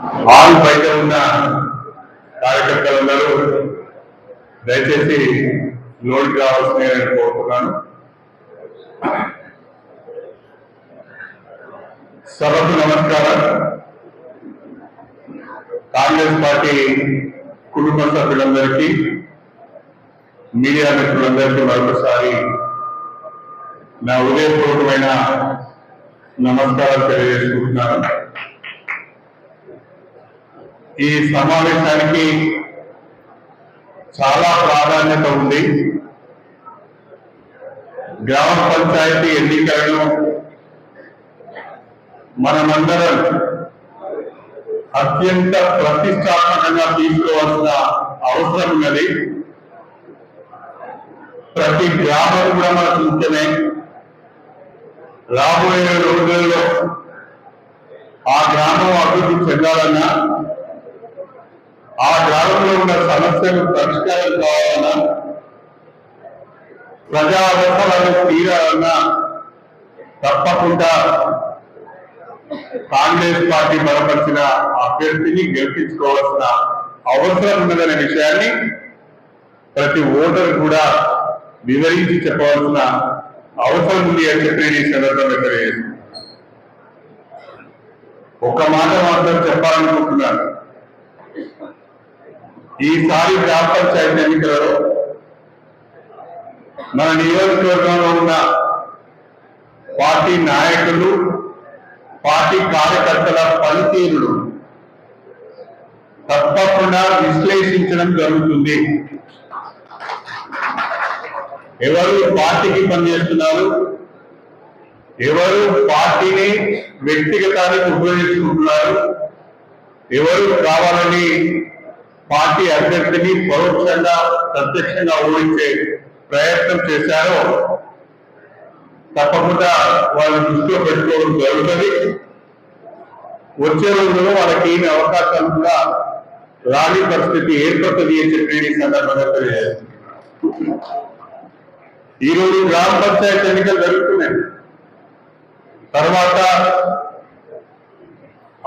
Hall బయట ఉన్న కార్యకర్తలందరూ దయచేసి లోడ్ కావాల్సిన కోరుతున్నాను. సభకు నమస్కారం. కాంగ్రెస్ పార్టీ కుటుంబ సభ్యులందరికీ మీడియా మిత్రులందరికీ మరొకసారి నా ఉదయపూర్వకమైన నమస్కారాలు తెలియజేసుకుంటున్నాను. ఈ సమావేశానికి చాలా ప్రాధాన్యత ఉంది. గ్రామ పంచాయతీ ఎన్నికలను మనమందరం అత్యంత ప్రతిష్టాత్మకంగా తీసుకోవాల్సిన అవసరం ఉన్నది. ప్రతి గ్రామం కూడా మనకు ముఖ్యమే రాబోయే రోజుల్లో ఆ గ్రామం అభివృద్ధి చెందాలన్నా ఆ గ్రామంలో ఉన్న సమస్యలు పరిష్కారం కావాలన్నా ప్రజా అవసరాలు తీరాలన్నా తప్పకుండా కాంగ్రెస్ పార్టీ బలపరిచిన అభ్యర్థిని గెలిపించుకోవాల్సిన అవసరం ఉన్నదనే విషయాన్ని ప్రతి ఓటర్ కూడా వివరించి చెప్పవలసిన అవసరం ఉంది అని చెప్పి నేను ఈ సందర్భంగా తెలియజేస్తున్నాను. ఒక్క మాట మాత్రం చెప్పాలనుకుంటున్నాను. ఈసారి గ్రామ పంచాయతీ ఎన్నికలలో మన నియోజకవర్గంలో ఉన్న పార్టీ నాయకులు పార్టీ కార్యకర్తల పనితీరులు తప్పకుండా విశ్లేషించడం జరుగుతుంది. ఎవరు పార్టీకి పనిచేస్తున్నారు? ఎవరు పార్టీని వ్యక్తిగతానికి ఉపయోగించుకుంటున్నారు? ఎవరు కావాలని పార్టీ అభ్యర్థిని పరోక్షంగా ప్రత్యక్షంగా ఓడించే ప్రయత్నం చేశారో తప్పకుండా వాళ్ళని దృష్టిలో పెట్టుకోవడం జరుగుతుంది. వచ్చే రోజుల్లో వాళ్ళకి ఏమి అవకాశాలు కూడా రాని పరిస్థితి ఏర్పడుతుంది అని చెప్పి సందర్భంగా తెలియజేస్తుంది ఈరోజు గ్రామ పంచాయతీ ఎన్నికలు జరుగుతున్నాయి. తర్వాత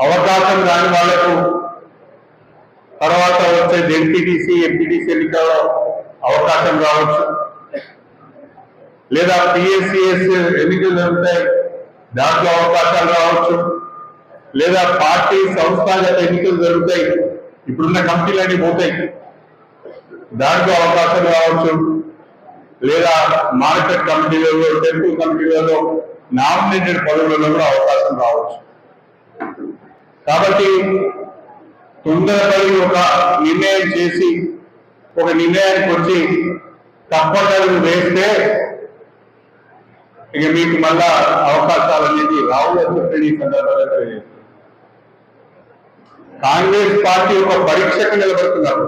అవకాశం రాని వాళ్ళకు తర్వాత వచ్చే జెడ్పీటీసీ ఎంపీటీసీ ఎన్నికల్లో అవకాశం రావచ్చు. లేదా పిఎస్సిఎస్ ఎన్నికలు జరుగుతాయి దాంట్లో అవకాశాలు రావచ్చు. లేదా పార్టీ సంస్థాగత ఎన్నికలు జరుగుతాయి. ఇప్పుడున్న కంపెనీలన్నీ పోతాయి. దాంట్లో అవకాశం రావచ్చు. లేదా మార్కెట్ కమిటీలలో టెంపుల్ కమిటీలలో నామినేటెడ్ పదవులలో కూడా అవకాశం రావచ్చు. కాబట్టి తొందరపడి ఒక నిర్ణయం చేసి ఒక నిర్ణయానికి వచ్చి తప్పటడుగు వేస్తే ఇక మీకు మళ్ళా అవకాశాలు అనేది రావు అని చెప్పి ఈ సందర్భంగా కాంగ్రెస్ పార్టీ ఒక పరీక్షకు నిలబడుతున్నారు.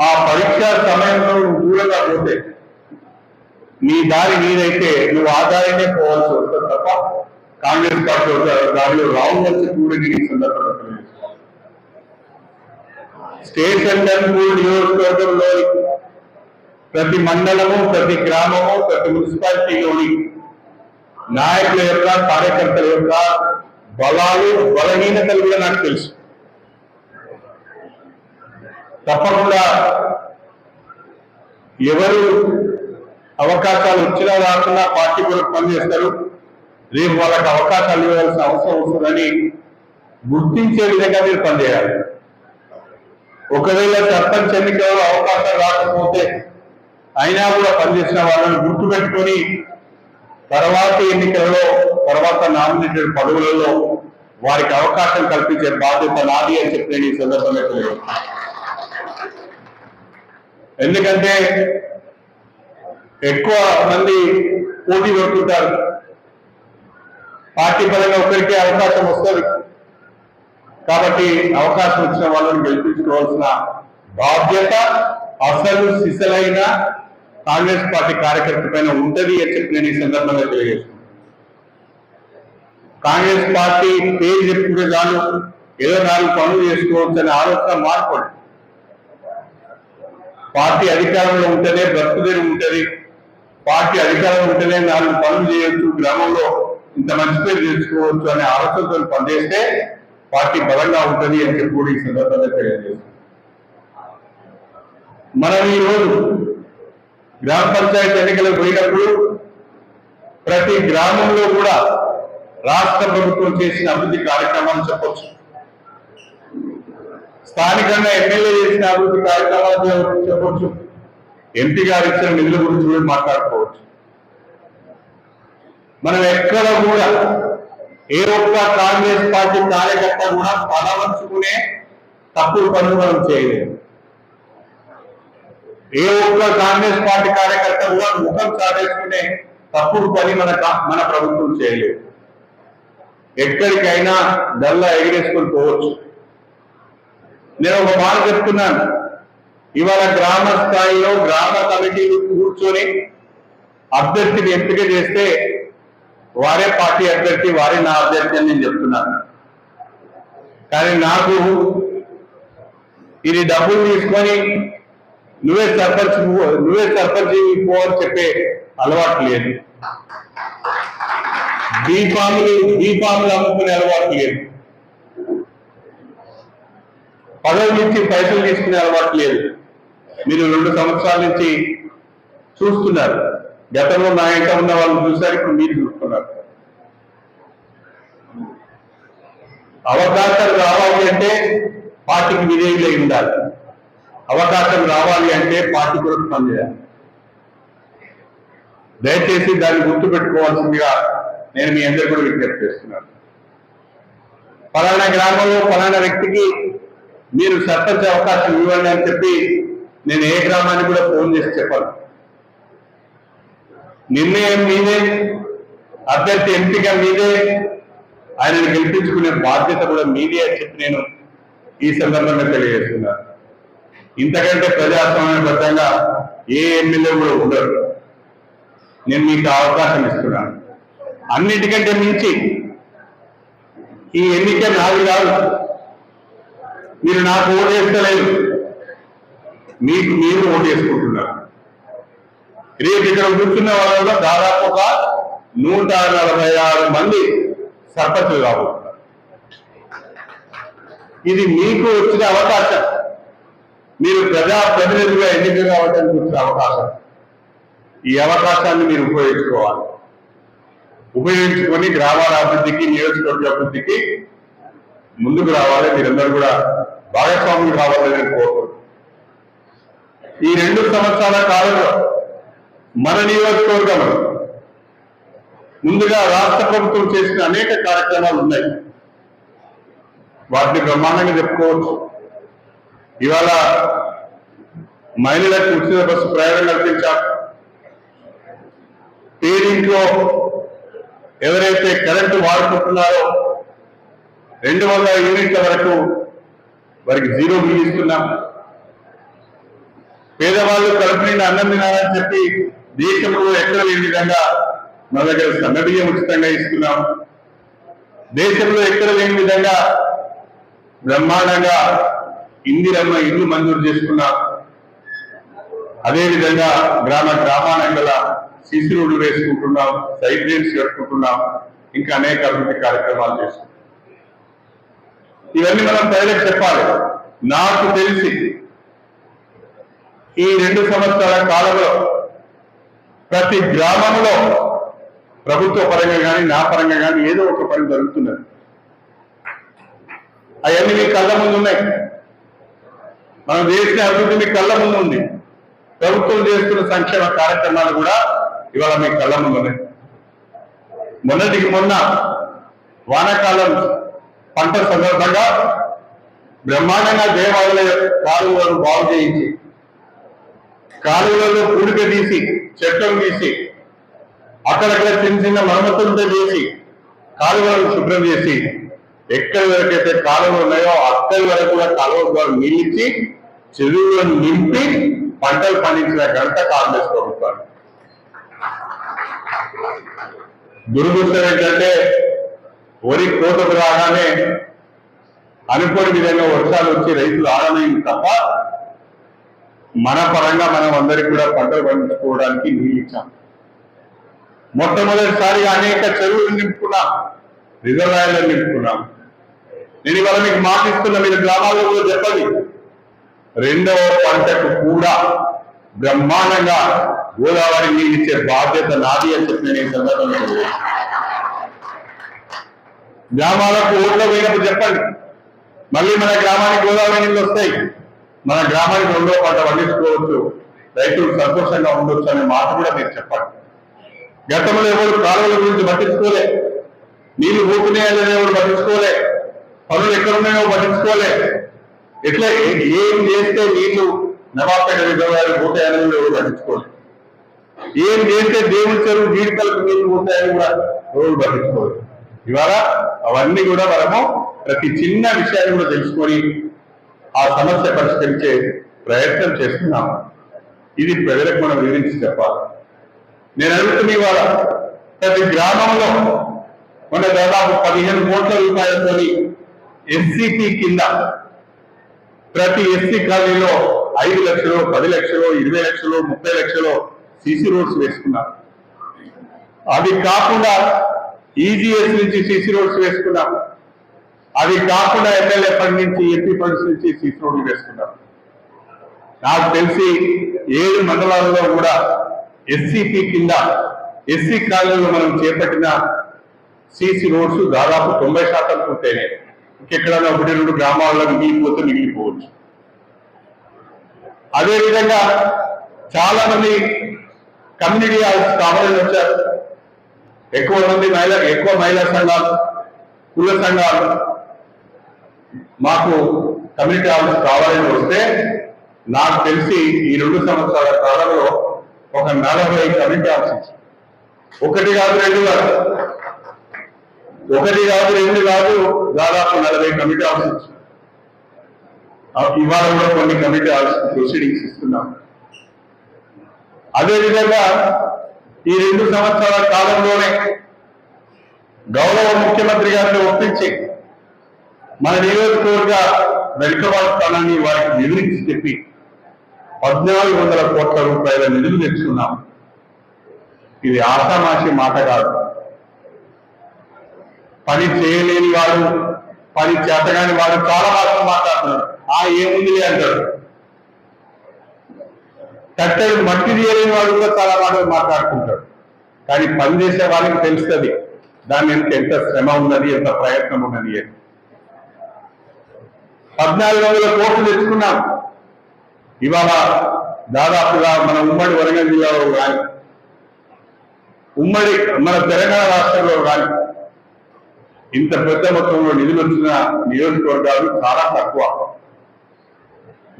ఆ పరీక్ష సమయంలో నువ్వు దూరంగా పోతే నీ దారి నీదైతే నువ్వు ఆ దారినే పోవాల్సి వస్తుంది తప్ప కాంగ్రెస్ పార్టీ దానిలో రాహుల్ గాంధీ కూడా నేను ఈ సందర్భంగా స్టేట్ స్టేషన్ టెంపుల్ ప్రతి మండలము ప్రతి గ్రామము ప్రతి మున్సిపాలిటీలోని నాయకుల యొక్క కార్యకర్తల యొక్క బలాలు బలహీనతలు కూడా నాకు తెలుసు. తప్పకుండా ఎవరు అవకాశాలు వచ్చినా రాకుండా పార్టీ కొరకు పనిచేస్తారు. రేపు వాళ్ళకి అవకాశాలు ఇవ్వాల్సిన అవసరం వస్తుందని గుర్తించే విధంగా మీరు పనిచేయాలి. ఒకవేళ సర్పంచ్ ఎన్నికల్లో అవకాశం రాకపోతే అయినా కూడా పనిచేసిన వాళ్ళని గుర్తుపెట్టుకొని తర్వాత ఎన్నికల్లో తర్వాత నామినేటెడ్ పదవులలో వారికి అవకాశం కల్పించే బాధ్యత నాది అని చెప్పి నేను ఈ సందర్భంగా ఎందుకంటే ఎక్కువ మంది పోటీ పడుతుంటారు. పార్టీ పరంగా ఒకరికే అవకాశం వస్తుంది. కాబట్టి అవకాశం వచ్చిన వాళ్ళని గెలిపించుకోవాల్సిన బాధ్యత అసలు సిసలైన కాంగ్రెస్ పార్టీ కార్యకర్త పైన ఉంటది అని చెప్పి నేను ఈ సందర్భంగా తెలియజేస్తున్నాను. కాంగ్రెస్ పార్టీ పేరు చెప్పుకునే దాని ఏదో నాలుగు పనులు చేసుకోవచ్చు అనే ఆలోచన మార్పండి పార్టీ అధికారంలో ఉంటేనే బ్రతుకుదేరి ఉంటది. పార్టీ అధికారంలో ఉంటేనే నాలుగు పనులు చేయొచ్చు గ్రామంలో. ఇంత మంచి పేరు తెచ్చుకోవచ్చు అనే ఆలోచనతో పనిచేస్తే పార్టీ బలంగా ఉంటుంది అని చెప్పి కూడా ఈ సందర్భంగా తెలియజేస్తుంది మనం ఈ రోజు గ్రామ పంచాయతీ ఎన్నికలకు పోయినప్పుడు ప్రతి గ్రామంలో కూడా రాష్ట్ర ప్రభుత్వం చేసిన అభివృద్ధి కార్యక్రమాలు చెప్పచ్చు. స్థానికంగా ఎమ్మెల్యే చేసిన అభివృద్ధి కార్యక్రమాలు చెప్పవచ్చు ఎంపీ గారు ఇచ్చిన నిధుల గురించి కూడా మాట్లాడుకోవచ్చు. మనం ఎక్కడ కూడా ఏ ఒక్క కాంగ్రెస్ పార్టీ కార్యకర్త కూడా పలవంచుకునే తప్పుడు పనులు మనం చేయలేదు. ఏ ఒక్క కాంగ్రెస్ పార్టీ కార్యకర్త కూడా ముఖం చాటేసుకునే తప్పుడు పని మన మన ప్రభుత్వం చేయలేదు. ఎక్కడికైనా డల్లా ఎగిరేసుకొని పోవచ్చు. నేను ఒక మాట చెప్తున్నాను. ఇవాళ గ్రామ స్థాయిలో గ్రామ కమిటీలు కూర్చొని అభ్యర్థిని ఎంపిక చేస్తే వారే పార్టీ అభ్యర్థి వారే నా అభ్యర్థి అని నేను చెప్తున్నాను. కానీ నాకు ఇది డబ్బులు తీసుకొని నువ్వే సర్పంచ్ నువ్వే సర్పంచ్ పోవని చెప్పే అలవాటు లేదు. దీపాములు దీపాములు అమ్ముకునే అలవాటు లేదు. పదవి నుంచి పైసలు తీసుకునే అలవాటు లేదు. మీరు రెండు సంవత్సరాల నుంచి చూస్తున్నారు. గతంలో నా ఇంట ఉన్న వాళ్ళు చూశారు ఇప్పుడు మీరు చూస్తున్నారు. అవకాశాలు రావాలి అంటే పార్టీకి విధేయులై ఉండాలి. అవకాశం రావాలి అంటే పార్టీ కొరకు పనిచేయాలి దయచేసి దాన్ని గుర్తుపెట్టుకోవాల్సిందిగా నేను మీ అందరు కూడా విజ్ఞప్తి చేస్తున్నాను. ఫలానా గ్రామంలో ఫలానా వ్యక్తికి మీరు సర్పంచ్ అవకాశం ఇవ్వండి అని చెప్పి నేను ఏ గ్రామానికి కూడా ఫోన్ చేసి చెప్పాను. నిర్ణయం మీదే అభ్యర్థి ఎంపిక మీదే ఆయనను గెలిపించుకునే బాధ్యత కూడా మీదే అని చెప్పి నేను ఈ సందర్భంగా తెలియజేస్తున్నాను ఇంతకంటే ప్రజాస్వామ్యబద్ధంగా ఏ ఎమ్మెల్యే కూడా ఉండరు. నేను మీకు అవకాశం ఇస్తున్నాను. అన్నిటికంటే మించి ఈ ఎన్నిక నాది కాదు. మీరు నాకు ఓటు వేస్తలేదు మీకు మీరు ఓటు వేసుకుంటున్నారు. రేపు ఇక్కడ కూర్చున్న వాళ్ళలో దాదాపు ఒక నూట నలభై ఆరు మంది సర్పంచులు కాబోతున్నారు. ఇది మీకు వచ్చిన అవకాశం. మీరు ప్రజాప్రతినిధిగా ఎన్నిక కావడానికి వచ్చిన అవకాశం. ఈ అవకాశాన్ని మీరు ఉపయోగించుకోవాలి. ఉపయోగించుకొని గ్రామాల అభివృద్ధికి నియోజకవర్గ అభివృద్ధికి ముందుకు రావాలి. మీరందరూ కూడా భాగస్వాములు కావాలని నేను కోరుకుంటున్నాను. ఈ రెండు సంవత్సరాల కాలంలో మన నియోజకవర్గం ముందుగా రాష్ట్ర ప్రభుత్వం చేసిన అనేక కార్యక్రమాలు ఉన్నాయి. వాటిని బ్రహ్మాండంగా చెప్పుకోవచ్చు. ఇవాళ మహిళలకు ఉచిత బస్సు ప్రయాణం కల్పించాం. పేరింట్లో ఎవరైతే కరెంటు వాడుకుంటున్నారో రెండు వందల యూనిట్ల వరకు వారికి జీరో బిల్ ఇస్తున్నాం. పేదవాళ్ళు కడుపు నిండా అన్నం తినాలని చెప్పి దేశంలో ఎక్కడ లేని విధంగా మన దగ్గర సన్నబియ్యం ఉచితంగా ఇస్తున్నాం. దేశంలో ఎక్కడ లేని విధంగా బ్రహ్మాండంగా ఇందిరమ్మ ఇల్లు మంజూరు చేసుకున్నాం. అదేవిధంగా గ్రామ గ్రామానంగల సిసి రోడ్లు వేసుకుంటున్నాం సైడ్ డ్రైన్స్ కట్టుకుంటున్నాం ఇంకా అనేక అభివృద్ధి కార్యక్రమాలు చేస్తున్నాం. ఇవన్నీ మనం ప్రజలకు చెప్పాలి. నాకు తెలిసి ఈ రెండు సంవత్సరాల కాలంలో ప్రతి గ్రామంలో ప్రభుత్వ పరంగా కానీ నా పరంగా కానీ ఏదో ఒక పని జరుగుతున్నది. అవన్నీ మీ కళ్ళ ముందు ఉన్నాయి. మనం చేసిన అభివృద్ధి మీ కళ్ళ ముందు ఉంది. ప్రభుత్వం చేస్తున్న సంక్షేమ కార్యక్రమాలు కూడా ఇవాళ మీ కళ్ళ ముందు ఉన్నాయి. మొన్నటికి మొన్న వానాకాలం పంట సందర్భంగా బ్రహ్మాండంగా దేవాలయ కాలువలను బాగు చేయించి కాలువలలో పూడిక తీసి చెట్లను తీసి అక్కడక్కడ చిన్న చిన్న మరమ్మతులతో చేసి కాలువలను శుభ్రం చేసి ఎక్కడి అయితే కాలువలు ఉన్నాయో అక్కడి వరకు కూడా కాలువ ద్వారా నీళ్ళిచ్చి చెరువులను నింపి పంటలు పండించిన ఘనత కాంగ్రెస్ ప్రభుత్వం దురదృష్టం ఏంటంటే వరి కోతకు రాగానే అనుకోని విధంగా వర్షాలు వచ్చి రైతులు ఆడమైంది తప్ప మన పరంగా మనం అందరికి కూడా పంటలు పండించుకోవడానికి నీళ్ళు ఇచ్చాం. మొట్టమొదటిసారిగా అనేక చెరువులు నింపుకున్నాం. రిజర్వాయర్లు నింపుకున్నాం. నేను ఇవాళ మీకు మాటిస్తున్న మీరు గ్రామాల్లో కూడా చెప్పండి. రెండవ పంటకు కూడా బ్రహ్మాండంగా గోదావరి నీళ్ళు ఇచ్చే బాధ్యత నాది అని చెప్పి నేను సందర్భంలో గ్రామాలకు ఓట్ల పోయినప్పుడు చెప్పండి. మళ్ళీ మన గ్రామానికి గోదావరి నీళ్ళు వస్తాయి. మన గ్రామానికి రెండో పంట పండించుకోవచ్చు. రైతులు సంతోషంగా ఉండొచ్చు అనే మాట కూడా మీరు చెప్పండి గతంలో ఎవరు కాలువల గురించి పట్టించుకోలే. నీళ్ళు పోతున్నాయో ఎవరు పట్టించుకోలే. పనులు ఎక్కడున్నాయో పట్టించుకోలే. ఎట్లా ఏం చేస్తే నీళ్ళు నవాపేట విధవారు పోతాయని కూడా ఎవరు పట్టించుకోలే. ఏం చేస్తే దేవుడి చెరువు జీడికలకు నీళ్ళు పోతాయని కూడా ఎవరు పట్టించుకోలేదు ఇవాళ అవన్నీ కూడా మనము ప్రతి చిన్న విషయాన్ని కూడా తెలుసుకొని ఆ సమస్య పరిష్కరించే ప్రయత్నం చేస్తున్నాము ఇది ప్రజలకు మనం వివరించి చెప్పాలి. నేను అడుగుతున్న ఇవాళ ప్రతి గ్రామంలో మన దాదాపు పదిహేను కోట్ల రూపాయలతో ఎస్సీపీ కింద ప్రతి ఎస్సీ కాలనీలో ఐదు లక్షలు పది లక్షలు ఇరవై లక్షలు ముప్పై లక్షలు సీసీ రోడ్స్ వేసుకున్నారు అవి కాకుండా ఈజీఎస్ నుంచి సీసీ రోడ్స్ వేసుకున్నాం. అది కాకుండా ఎమ్మెల్యే ఫండ్ నుంచి ఎంపీ ఫండ్స్ నుంచి సీసీ రోడ్లు వేసుకున్నారు. నాకు తెలిసి ఏడు మండలాల్లో కూడా ఎస్సీపీ కింద ఎస్సీ కాలనీలో మనం చేపట్టిన సీసీ రోడ్స్ దాదాపు తొంభై శాతం పూర్తయినాయి. ఇంకెక్కడైనా ఒకటి రెండు గ్రామాల్లో మిగిలిపోతే మిగిలిపోవచ్చు. అదేవిధంగా చాలా మంది కమ్యూనిటీ హాల్స్ కావాలని వచ్చారు. ఎక్కువ మంది మహిళ ఎక్కువ మహిళా సంఘాలు కుల సంఘాలు మాకు కమ్యూనిటీ ఆఫీస్ కావాలని వస్తే నాకు తెలిసి ఈ రెండు సంవత్సరాల కాలంలో ఒక నలభై కమ్యూనిటీ ఆఫీస్ ఒకటి కాదు రెండు కాదు. ఒకటి కాదు రెండు కాదు దాదాపు నలభై కమిటీ ఆఫీస్ ఇవాళ కూడా కొన్ని కమిటీ ఆఫీస్ ప్రొసీడింగ్స్ ఇస్తున్నాం. అదేవిధంగా ఈ రెండు సంవత్సరాల కాలంలోనే గౌరవ ముఖ్యమంత్రి గారిని ఒప్పించి మన నియోజకవర్గ వెనుకబాటు స్థానాన్ని వారికి వివరించి చెప్పి పద్నాలుగు వందల కోట్ల రూపాయల నిధులు తెచ్చుకున్నాం. ఇది ఆషామాషి మాట కాదు. పని చేయలేని వాడు పని చేతగాని వాడు చాలా మాటలు మాట్లాడుతున్నారు ఆ ఏముంది అంటాడు. కట్టెలు మట్టి తీయలేని వాడు కూడా చాలా మాటలు మాట్లాడుకుంటాడు. కానీ పని చేసే వాళ్ళకి తెలుస్తుంది. దాని ఎంత శ్రమ ఉన్నది ఎంత ప్రయత్నం ఉన్నది అని పద్నాలుగు వందల కోట్లు తెచ్చుకున్నాం. ఇవాళ దాదాపుగా మన ఉమ్మడి వరంగల్ జిల్లాలో కానీ ఉమ్మడి మన తెలంగాణ రాష్ట్రంలో కానీ ఇంత పెద్ద మొత్తంలో నిధులు వచ్చిన నియోజకవర్గాలు చాలా తక్కువ.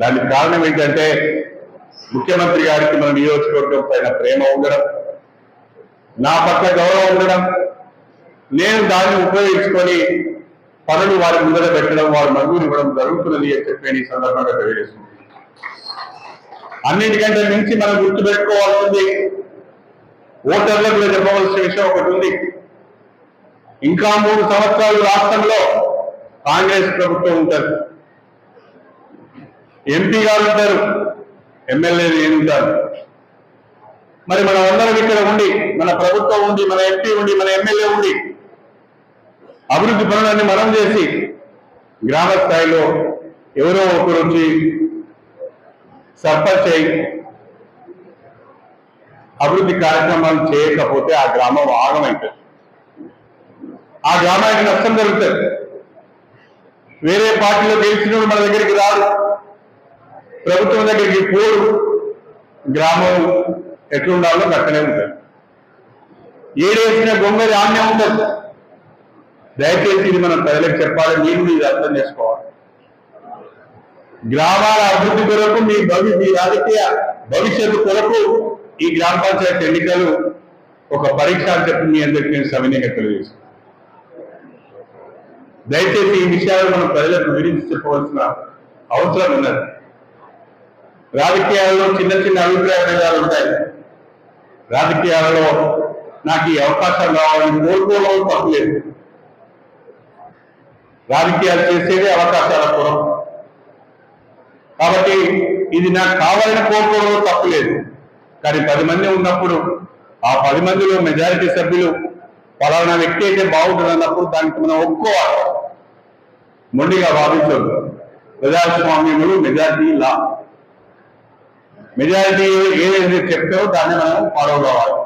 దానికి కారణం ఏంటంటే ముఖ్యమంత్రి గారికి మన నియోజకవర్గం పైన ప్రేమ ఉండడం నా పట్ల గౌరవం ఉండడం. నేను దాన్ని ఉపయోగించుకొని పనులు వారి ముందర పెట్టడం వారు మంజూరు ఇవ్వడం జరుగుతున్నది అని చెప్పి నేను ఈ సందర్భంగా తెలియజేస్తున్నాను. అన్నిటికంటే మించి మనం గుర్తుపెట్టుకోవాల్సింది ఓటర్లకు కూడా చెప్పవలసిన విషయం ఒకటి ఉంది. ఇంకా మూడు సంవత్సరాలు రాష్ట్రంలో కాంగ్రెస్ ప్రభుత్వం ఉంటుంది ఎంపీ గారు ఉంటారు ఎమ్మెల్యేలు ఏముంటారు మరి మనం అందరం ఇక్కడ ఉండి మన ప్రభుత్వం ఉండి మన ఎంపీ ఉండి మన ఎమ్మెల్యే ఉండి అభివృద్ధి పనులన్నీ మనం చేసి గ్రామ స్థాయిలో ఎవరో ఒకరు వచ్చి సర్పంచ్ అయి అభివృద్ధి కార్యక్రమాలు చేయకపోతే ఆ గ్రామం ఆగమైంటుంది ఆ గ్రామానికి నష్టం జరుగుతుంది. వేరే పార్టీలో గెలిచిన మన దగ్గరికి రాదు ప్రభుత్వం దగ్గరికి పోరు గ్రామం ఎట్లుండాలో అక్కడే ఉంటుంది. ఏడేసిన గొంగలి ఆన్యం ఉంటుంది. దయచేసి ఇది మనం ప్రజలకు చెప్పాలి మీరు ఇది అర్థం చేసుకోవాలి. గ్రామాల అభివృద్ధి కొరకు మీ భవి మీ రాజకీయ భవిష్యత్తు కొరకు ఈ గ్రామ పంచాయతీ ఎన్నికలు ఒక పరీక్ష అని చెప్పి మీ అందరికీ నేను సవినీయంగా తెలియజేస్తాను దయచేసి ఈ విషయాలు మనం ప్రజలకు వివరించి చెప్పవలసిన అవసరం ఉన్నది. రాజకీయాల్లో చిన్న చిన్న అభిప్రాయ భేదాలు ఉంటాయి. రాజకీయాలలో నాకు ఈ అవకాశం కావాలని కోరుకోవడం తప్పలేదు రాజకీయాలు చేసేది అవకాశాల కొరకు కాబట్టి ఇది నాకు కావాలని కోరుకోవడం తప్పలేదు కానీ పది మంది ఉన్నప్పుడు ఆ పది మందిలో మెజారిటీ సభ్యులు పలానా వ్యక్తి అయితే బాగుంటుంది అన్నప్పుడు దానికి మనం ఒప్పుకోవాలి. మొండిగా వాదించొద్దు ప్రజాస్వామ్యములు మెజారిటీ లా. మెజారిటీ ఏదైతే చెప్తారో దాన్ని మనం ఫాలో కావాలి.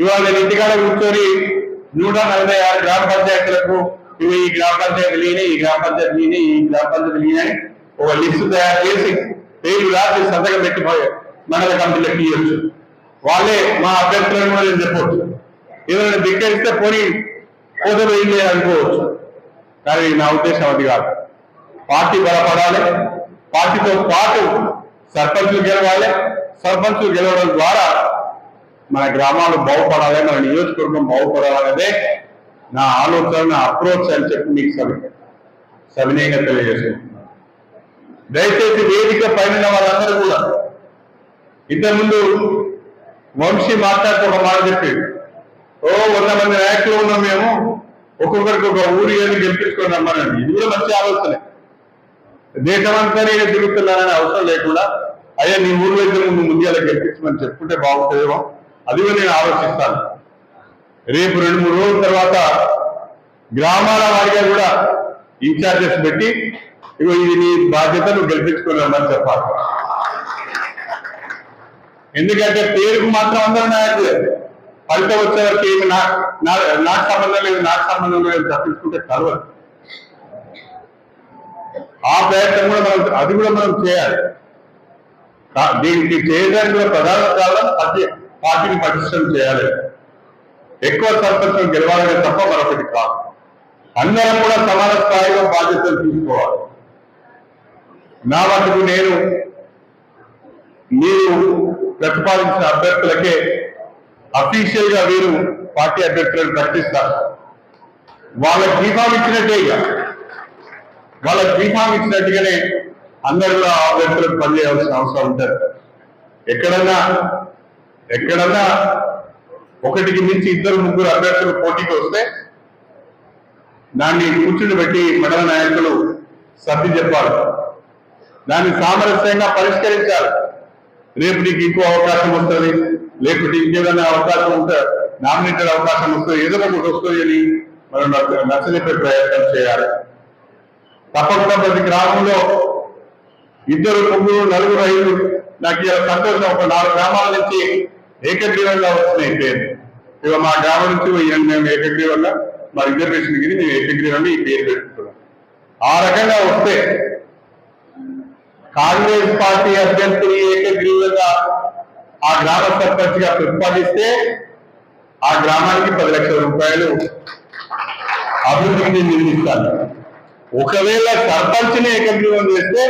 ఇవాళ నేను ఇంటికాడ కూర్చొని నూట నలభై ఆరు గ్రామ పంచాయతీలకు ఇవి ఈ గ్రామ పంచాయతీ లేని ఈ గ్రామ పంచాయతీ లేని ఈ గ్రామ పంచాయతీ లేని అని ఒక లిస్టు తయారు చేసి పేర్లు రాసి సంతకం పెట్టిపోయి మండల కమిటీలకు ఇవ్వచ్చు వాళ్ళే మా అభ్యర్థులను కూడా నేను చెప్పవచ్చు ఏదైనా ధిక్కరిస్తే పోనీ పోతే పోయింది అనుకోవచ్చు కానీ నా ఉద్దేశం అది కాదు పార్టీ బలపడాలి పార్టీతో పాటు సర్పంచులు గెలవాలి సర్పంచులు గెలవడం ద్వారా మన గ్రామాలు బాగుపడాలి మన నియోజకవర్గం బాగుపడాలనేదే నా ఆలోచన నా అప్రోచ్ అని చెప్పి మీకు సవి సవినయంగా తెలియజేస్తున్నాను దయచేసి వేదిక పైన వాళ్ళందరూ కూడా ఇంతకుముందు వంశీ మాట్లాడుతూ ఒక మాట చెప్పేది. ఓ వంద మంది నాయకులు ఉన్నాం మేము ఒక్కొక్కరికి ఒక ఊరి ఏది గెలిపించుకొని రమ్మనండి. ఇది కూడా మంచి ఆలోచనే. దేశమంతా నేను తిరుగుతున్నానని అవసరం లేకుండా అయ్యా నీ ఊర్లో ఇద్దరు ముందు ముందుగా గెలిపించమని చెప్పుకుంటే బాగుంటుందేమో అది కూడా నేను ఆలోచిస్తాను. రేపు రెండు మూడు రోజుల తర్వాత గ్రామాల వారిగా కూడా ఇన్ఛార్జెస్ పెట్టి ఇగో ఇది నీ బాధ్యత నువ్వు గెలిపించుకున్నామని చెప్పాలి. ఎందుకంటే పేరుకు మాత్రం అందరూ నాయకులే. ఫలితం వచ్చే వరకు ఏమి నాకు సంబంధం లేదు నాకు సంబంధం లేదు తప్పించుకుంటే కలవదు. ఆ ప్రయత్నం కూడా మనం అది కూడా మనం చేయాలి. దీనికి చేయడానికి కూడా ప్రధాన కారణం పార్టీని పటిష్టం చేయాలి. ఎక్కువ సర్పంచం గెలవాలనే తప్ప మరొకటి కాదు. అందరం కూడా సమాన స్థాయిలో బాధ్యతలు తీసుకోవాలి. నా మటుకు నేను మీరు ప్రతిపాదించిన అభ్యర్థులకే అఫీషియల్గా వీరు పార్టీ అభ్యర్థులను ప్రకటిస్తారు. వాళ్ళకి బీఫామ్ ఇచ్చినట్టే ఇక వాళ్ళకి బీఫామ్ ఇచ్చినట్టుగానే అందరిలో అభ్యర్థులకు పనిచేయాల్సిన అవసరం ఉంటుంది. ఎక్కడన్నా ఎక్కడన్నా ఒకటికి మించి ఇద్దరు ముగ్గురు అభ్యర్థులు పోటీకి వస్తే దాన్ని కూర్చుని పెట్టి మండల నాయకులు సర్ది చెప్పాలి. దాన్ని సామరస్యంగా పరిష్కరించాలి. రేపు నీకు ఇంకో అవకాశం వస్తుంది. లేకపోతే ఇంకేదైనా అవకాశం ఉంటే నామినేటెడ్ అవకాశం వస్తుంది ఏదో ఒకటి వస్తుంది అని మనం నచ్చజెప్పే ప్రయత్నం చేయాలి. తప్పకుండా ప్రతి గ్రామంలో ఇద్దరు ముగ్గురు నలుగురు ఐదు నాకు ఇలా సంతోషం ఒక నాలుగు గ్రామాల నుంచి ఏకగ్రీవంగా వస్తున్నాయి పేరు ఇక మా గ్రామం నుంచి మేము ఏకగ్రీవంగా మా రిజర్వేషన్ గిరి మేము ఏకగ్రీవంగా ఈ పేరు పెట్టుకున్నాం. ఆ రకంగా వస్తే కాంగ్రెస్ పార్టీ అభ్యర్థిని ఏకగ్రీవంగా ఆ గ్రామ సర్పంచ్గా ప్రతిపాదిస్తే ఆ గ్రామానికి పది లక్షల రూపాయలు అభివృద్ధికి నిర్మిస్తాను ఒకవేళ సర్పంచ్ని ఏకగ్రీవం చేస్తే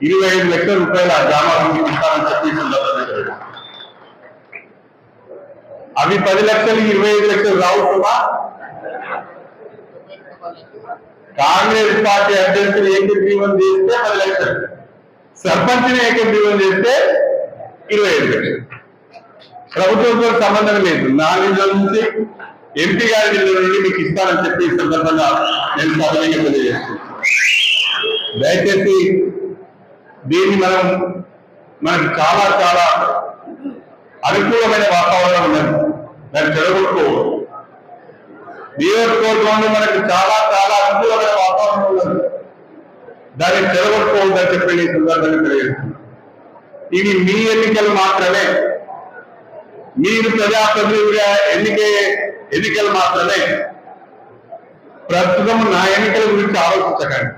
ఇరవై ఐదు లక్షల రూపాయలు ఆ గ్రామానికి ఇస్తానని చెప్పి ఈ సందర్భంగా తెలియజేస్తున్నాను. అవి పది లక్షలు ఇరవై ఐదు లక్షలు రావుతుందా కాంగ్రెస్ పార్టీ అభ్యర్థులు ఏకగ్రీవం చేస్తే పది లక్షలు. సర్పంచ్ని ఏకగ్రీవం చేస్తే ఇరవై ఐదు లక్షలు. ప్రభుత్వంతో సంబంధం లేదు. నా నుంచి ఎంపీ గారి నిధుల నుండి మీకు ఇస్తానని చెప్పి ఈ సందర్భంగా నేను సభ్యంగా తెలియజేస్తున్నాను. దయచేసి దీన్ని మనం మనకు చాలా చాలా అనుకూలమైన వాతావరణం ఉన్నది. దాన్ని చెడగొట్టుకోవద్దు నియోజకవర్గంలో మనకు చాలా చాలా అనుకూలమైన వాతావరణం ఉన్నది. దాన్ని చెడగొట్టుకోవద్దని చెప్పి ఈ సందర్భాన్ని తెలియజేస్తున్నాను. ఇవి మీ ఎన్నికలు మాత్రమే. మీరు ప్రజాప్రతినిధిగా ఎన్నికే ఎన్నికలు మాత్రమే. ప్రస్తుతం నా ఎన్నికల గురించి ఆలోచించకండి.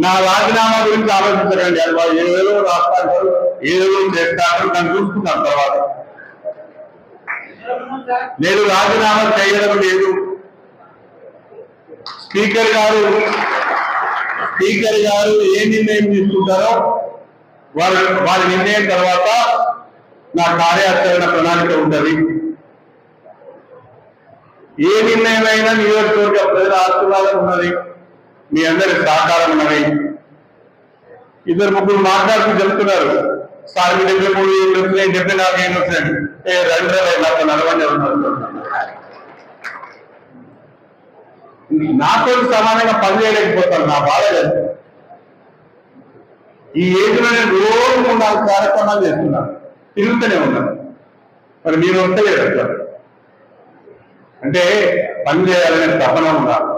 నా రాజీనామా గురించి ఆలోచించకండి. అది ఏదో రాష్ట్రాలు రాస్తారు ఏదో చేస్తారు దాన్ని చూసుకున్నాం తర్వాత. నేను రాజీనామా చేయడం లేదు. స్పీకర్ గారు స్పీకర్ గారు ఏ నిర్ణయం తీసుకుంటారో వారి వారి నిర్ణయం తర్వాత నా కార్యాచరణ ప్రణాళిక ఉంటుంది. ఏ నిర్ణయం అయినా నియోజకవర్గ ప్రజల ఆశీర్వాదం ఉన్నది. మీ అందరి సహకారం ఉన్నది. ఇద్దరు ముగ్గురు మాట్లాడుతూ చెప్తున్నారు. సార్ మీ డెబ్బై మూడు ఏళ్ళు వచ్చినాయి డెబ్బై నాలుగు ఏళ్ళు వచ్చినాయి ఏ రెండు వేల నాకు నలభై ఉన్నారు నాతో సమానంగా పనిచేయలేకపోతాను నా బాధ లేదు. ఈ ఏజ్లో నేను రోజు మూడు నాలుగు కార్యక్రమాలు చేస్తున్నాను తిరుగుతూనే ఉన్నాను మరి మీరు వస్తలేరు అట్లా అంటే పని చేయాలనే తపన ఉండాలి.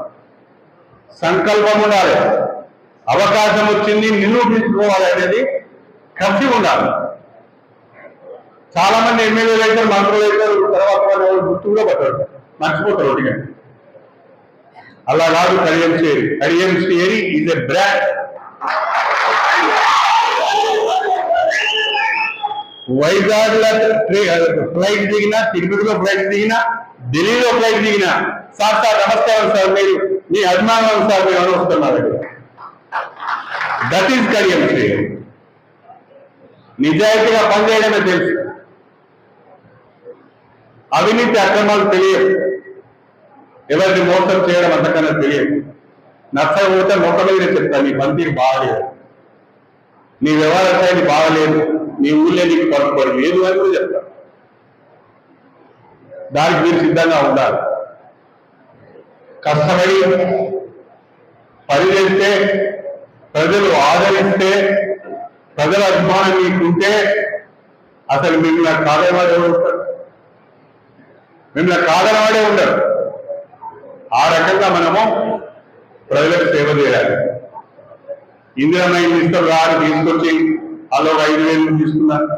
సంకల్పం ఉండాలి. అవకాశం వచ్చింది నిరూపించుకోవాలి అనేది కసి ఉండాలి. చాలా మంది ఎమ్మెల్యేలు అయితే మంత్రులు అవుతారు తర్వాత వాళ్ళు గుర్తు కూడా పట్టారు. మర్చిపోతారు ఒకటిగా అలా కాదు కడియం చేరి కడియం ఈజ్ ఎ బ్రాండ్ వైజాగ్లో ఫ్లైట్ దిగినా తిరుపతిలో ఫ్లైట్ దిగినా ఢిల్లీలో ఫ్లైట్ దిగినా సార్ సార్ నమస్కారం సార్ మీరు మీ అభిమానం సార్ మీరు అనుస్తున్నారు దట్ ఈస్ కడియం నిజాయితీగా పనిచేయడమే తెలుసు. అవినీతి అక్రమాలు తెలియదు ఎవరిని మోసం చేయడం అంతకన్నా తెలియదు. నచ్చకపోతే మొక్క మీద చెప్తా నీ బంతి బాగలేదు. నీ వ్యవహార శైలి బాగలేదు. నీ ఊళ్ళో నీకు పడుకోడు లేదు అని కూడా చెప్తా. దానికి మీరు సిద్ధంగా ఉండాలి. కష్టపడి పని చేస్తే ప్రజలు ఆదరిస్తే ప్రజల అభిమానం మీకుంటే అసలు మిమ్మల్ని కాదనవాడే ఉంటారు. మిమ్మల్ని కాదనవాడే ఉండరు. ఆ రకంగా మనము ప్రజలకు సేవ చేయాలి. ఇందిరమ్మ మినిస్టర్ గారు తీసుకొచ్చి వాళ్ళు ఒక ఐదు వేలు తీసుకున్నారు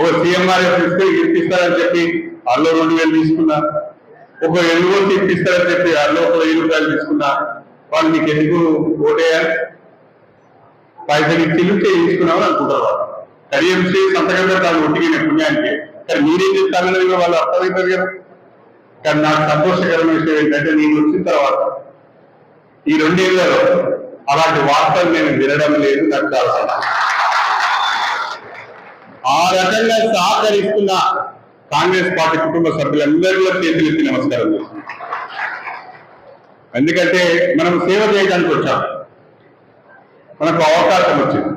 ఒక సీఎంఆర్ఎఫ్ ఇస్తే ఇప్పిస్తారని చెప్పి వాళ్ళు రెండు వేలు తీసుకున్నారు ఒక ఎన్నుగోలు ఇప్పిస్తారని చెప్పి వాళ్ళు ఒక వెయ్యి రూపాయలు తీసుకున్నా. వాళ్ళు మీకు ఎందుకు ఓటేయాలి? పైసలు ఇచ్చి చేయించుకున్నామని అనుకుంటారు వాళ్ళు. కడియంసి సంతకం పెడతాను ఒట్టిగిన పుణ్యానికి? కానీ మీరేం చెప్తారన్నది కూడా వాళ్ళు అర్థమవుతారు కదా. కానీ నాకు సంతోషకరమైన విషయం ఏంటంటే నేను వచ్చిన తర్వాత ఈ రెండేళ్ళలో అలాంటి వార్తలు నేను వినడం లేదు నాకు చాలా ఆ రకంగా సహకరిస్తున్న కాంగ్రెస్ పార్టీ కుటుంబ సభ్యులందరూ కూడా చేతులు ఎత్తి నమస్కారం ఎందుకంటే మనం సేవ చేయడానికి వచ్చాం. మనకు అవకాశం వచ్చింది.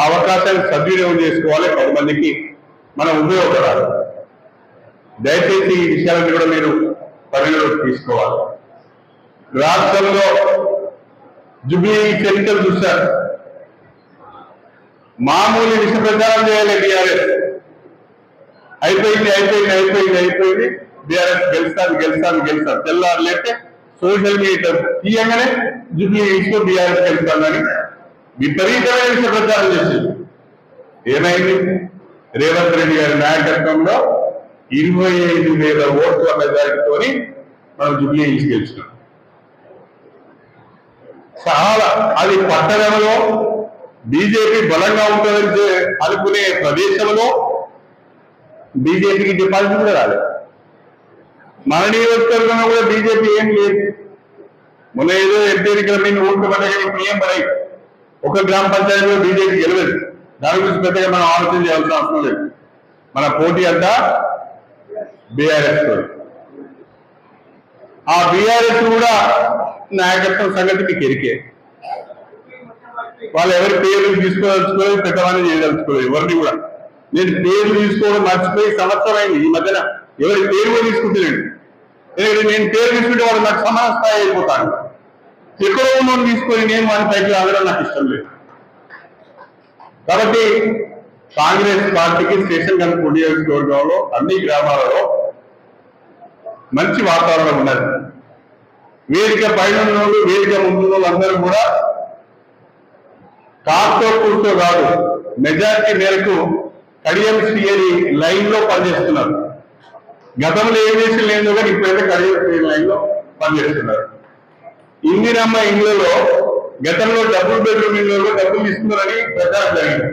ఆ అవకాశాన్ని సద్వినియోగం చేసుకోవాలి. పది మందికి మనం ఉపయోగపడాలి. దయచేసి ఈ విషయాలను కూడా మీరు పరిగణలోకి తీసుకోవాలి. రాష్ట్రంలో జుబ్లీ చరిత్రలు చూశారు. మామూలు విష ప్రచారం చేయాలి బీఆర్ఎస్. అయిపోయింది అయిపోయింది అయిపోయింది అయిపోయింది. బీఆర్ఎస్ గెలుస్తాను గెలుస్తాను గెలుస్తాను. తెల్లారులేతే సోషల్ మీడియా తీయంగానే జుబ్లీ ఇష్యూ బీఆర్ఎస్ గెలుస్తానని విపరీతమైన విష ప్రచారం చేసింది. ఏమైంది? రేవంత్ రెడ్డి గారి నాయకత్వంలో ఇరవై ఐదు వేల ఓట్ల మెజారిటీతో మనం జుబ్లీ హిల్స్ గెలిచినాం. చాలా అది పట్టణంలో బీజేపీ బలంగా ఉంటుందని అనుకునే ప్రదేశంలో బీజేపీకి డిపాజిట్ కూడా రాలేదు. మన నియోజకవర్గంలో కూడా బీజేపీ ఏం లేదు. మొన్న ఏదో ఎంపీ ఎన్నికల మీద ఓట్లు పడ్డాయి ఇప్పుడు ఏం పడాయి ఒక గ్రామ పంచాయతీలో బీజేపీ గెలవదు. దాని గురించి పెద్దగా మనం ఆలోచన చేయాల్సిన అవసరం లేదు. మన పోటీ అంతా బీఆర్ఎస్ ఆ బీఆర్ఎస్ కూడా నాయకత్వం సంగతి మీకు ఎరికే. వాళ్ళు ఎవరి పేర్లు తీసుకోదలుచుకోలేదు పెట్టమని చేయదలుచుకోలేదు ఎవరిని కూడా. నేను పేర్లు తీసుకోవడం మర్చిపోయి సంవత్సరం అయింది ఈ మధ్యన. ఎవరి పేరు కూడా తీసుకుంటున్నాను ఎందుకంటే నేను పేరు తీసుకుంటే వాడు నాకు సమాన స్థాయి అయిపోతాను ఎక్కడో ఉన్నోని తీసుకొని నేను వాని పైకి రావడం నాకు ఇష్టం లేదు. కాబట్టి కాంగ్రెస్ పార్టీకి స్టేషన్ కనుక నియోజకవర్గంలో అన్ని గ్రామాలలో మంచి వాతావరణం ఉన్నది. వేదిక పైన ఉన్నోళ్ళు వేదిక ముందు అందరూ కూడా కాస్తో కూర్చో కాదు మెజార్టీ మేరకు కడియం సిఎని లైన్లో పనిచేస్తున్నారు. గతంలో ఏం చేసి లేదు కానీ ఇప్పుడైతే కడియం సిఐ లైన్లో పనిచేస్తున్నారు. ఇందిరమ్మ ఇళ్ళలో గతంలో డబుల్ బెడ్రూమ్ ఇళ్ళలో డబ్బులు ఇస్తున్నారని ప్రచారం జరిగింది.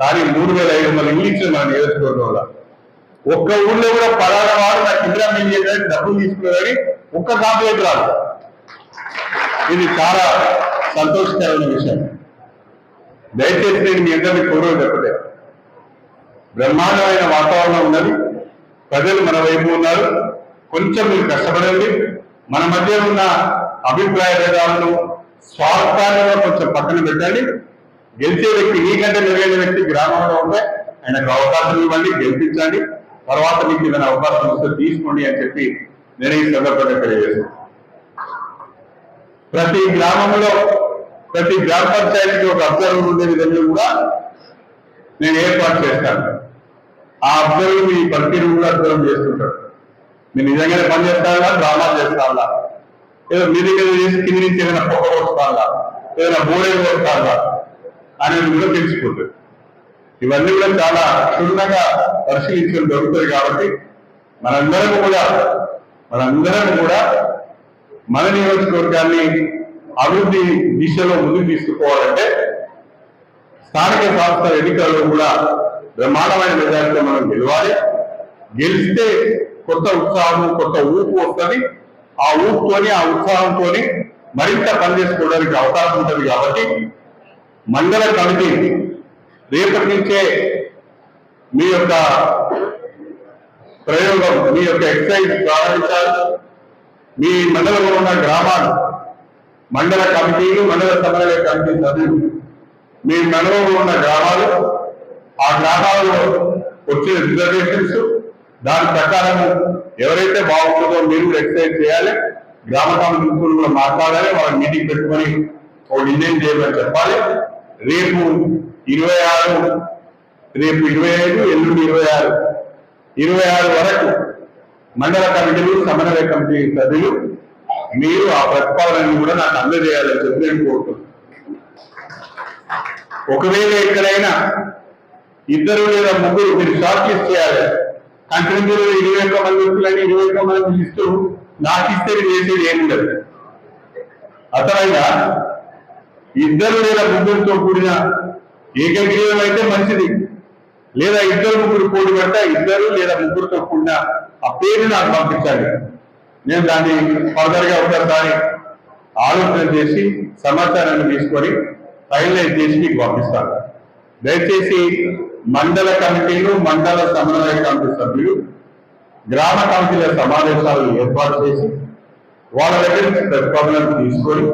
కానీ మూడు వేల ఐదు వందల ఇల్లు ఇచ్చారు మన నియోజకవర్గంలో ఒక్క ఊళ్ళో కూడా పలానా వాడు నాకు ఇందిరమ్మ ఇల్లు చేయడానికి డబ్బులు తీసుకున్నారని ఒక్క కాంప్లైంట్ రాదు. ఇది చాలా సంతోషకరమైన విషయం. దయచేసి నేను మీ అందరినీ కోరడం చెప్పలే బ్రహ్మాండమైన వాతావరణం ఉన్నది. ప్రజలు మన వైపు ఉన్నారు. కొంచెం మీరు కష్టపడండి. మన మధ్య ఉన్న అభిప్రాయ భేదాలను స్వార్థాలను కొంచెం పక్కన పెట్టండి. గెలిచే వ్యక్తి నీకంటే మెరుగైన వ్యక్తి గ్రామంలో ఉంటే ఆయనకు అవకాశం ఇవ్వండి గెలిపించండి. తర్వాత మీకు ఏదైనా అవకాశం వస్తే తీసుకోండి అని చెప్పి నేను ఈ సందర్భంగా తెలియజేస్తాను ప్రతి గ్రామంలో ప్రతి గ్రామ పంచాయతీకి ఒక అబ్జర్వర్ ఉండే విధంగా కూడా నేను ఏర్పాటు చేస్తాను. ఆ అబ్జర్వ్ మీ పనితీరు కూడా అబ్జర్వ్ చేస్తుంటాడు. మీరు నిజంగానే పని చేస్తారా డ్రామా చేస్తారా ఏదో మీ దగ్గర చేసి కింది నుంచి ఏదైనా పొగ వస్తుందా ఏదైనా బోడే వస్తుందా అనేది కూడా తెలిసిపోతుంది ఇవన్నీ కూడా చాలా క్షుణ్ణంగా పరిశీలించడం జరుగుతుంది కాబట్టి మనందరం కూడా మనందరం కూడా మన నియోజకవర్గాన్ని అభివృద్ధి దిశలో ముందుకు తీసుకుపోవాలంటే స్థానిక సంస్థల ఎన్నికల్లో కూడా బ్రహ్మాండమైన మెజారిటీలో మనం గెలవాలి. గెలిస్తే కొత్త ఉత్సాహం కొత్త ఊపు వస్తుంది. ఆ ఊపుతోని ఆ ఉత్సాహంతోని మరింత పనిచేసుకోవడానికి అవకాశం ఉంటుంది కాబట్టి మండల కమిటీ రేపటి నుంచే మీ యొక్క ప్రయోగం మీ యొక్క ఎక్సైజ్ ప్రారంభించాలి. మీ మండలంలో ఉన్న గ్రామాలు మండల కమిటీలు మండల సమన్వయ కమిటీ సభ్యులు మీ మండలంలో ఉన్న గ్రామాలు ఆ గ్రామాల్లో వచ్చిన రిజర్వేషన్స్ దాని ప్రకారం ఎవరైతే బాగుంటుందో మీరు కూడా ఎక్సైజ్ చేయాలి. గ్రామ కమిటీ కూడా మాట్లాడాలి వాళ్ళ మీటింగ్ పెట్టుకొని ఒక నిర్ణయం చేయమని చెప్పాలి. రేపు ఇరవై ఆరు రేపు ఇరవై ఐదు ఎల్లుండి ఇరవై ఆరు. ఇరవై ఆరు వరకు మండల కమిటీలు సమన్వయ కమిటీ సభ్యులు మీరు ఆ ప్రతిపాదనని కూడా నాకు అందజేయాలని చెప్పి నేను కోరుతున్నాను. ఒకవేళ ఎక్కడైనా ఇద్దరు లేదా ముగ్గురు మీరు షార్ట్ లిస్ట్ చేయాలి కంటిన్యూ ఇరవై ఒక్క మంది వ్యక్తులని ఇరవై ఒక్క మంది లిస్టు నాకు ఇస్తే చేసేది ఏమి లేదు అర్థమైందా? ఇద్దరు లేదా ముగ్గురితో కూడిన ఏకగ్రీవం అయితే మంచిది. లేదా ఇద్దరు ముగ్గురు కూడి పడితే ఇద్దరు లేదా ముగ్గురితో కూడిన ఆ పేరు నాకు పంపించాలి నేను దాన్ని ఫర్దర్గా ఒకసారి ఆలోచన చేసి సమాచారాన్ని తీసుకొని ఫైనలైజ్ చేసి మీకు పంపిస్తాను. దయచేసి మండల కమిటీలు మండల సమన్వయ కమిటీ సభ్యులు గ్రామ కమిటీల సమావేశాలు ఏర్పాటు చేసి వాళ్ళ దగ్గర నుంచి ప్రతిపాదనలు తీసుకొని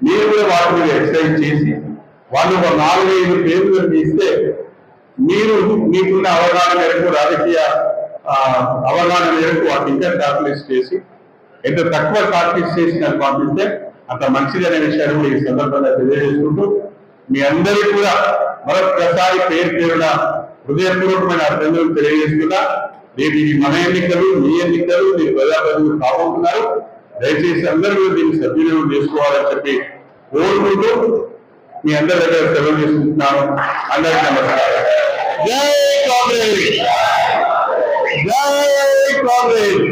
మీరు కూడా వాటి మీద చేసి వాళ్ళు ఒక నాలుగు ఐదు పేర్లు ఇస్తే మీరు మీకున్న అవగాహన మేరకు రాజకీయ అవగాహన మేరకు వాటి ఇంకా షార్ట్లిస్ట్ చేసి ఎంత తక్కువ షార్ట్లిస్ట్ చేసి నన్ను పంపిస్తే అంత మంచిది అనే విషయాన్ని ఈ సందర్భంగా తెలియజేసుకుంటూ మీ అందరికీ కూడా మరొక్కసారి పేరు పేరున హృదయపూర్వకమైన అభినందనలు తెలియజేస్తున్నా రేపు ఇది మన ఎన్నికలు మీ ఎన్నికలు మీరు ప్రజాప్రతినిధులు కాబోతున్నారు దయచేసి అందరూ దీన్ని సద్వినియోగం చేసుకోవాలని చెప్పి కోరుకుంటూ మీ అందరి దగ్గర సెలవు తీసుకుంటున్నాను. అందరికీ నమస్కారం. జై కాంగ్రెస్! జై కాంగ్రెస్!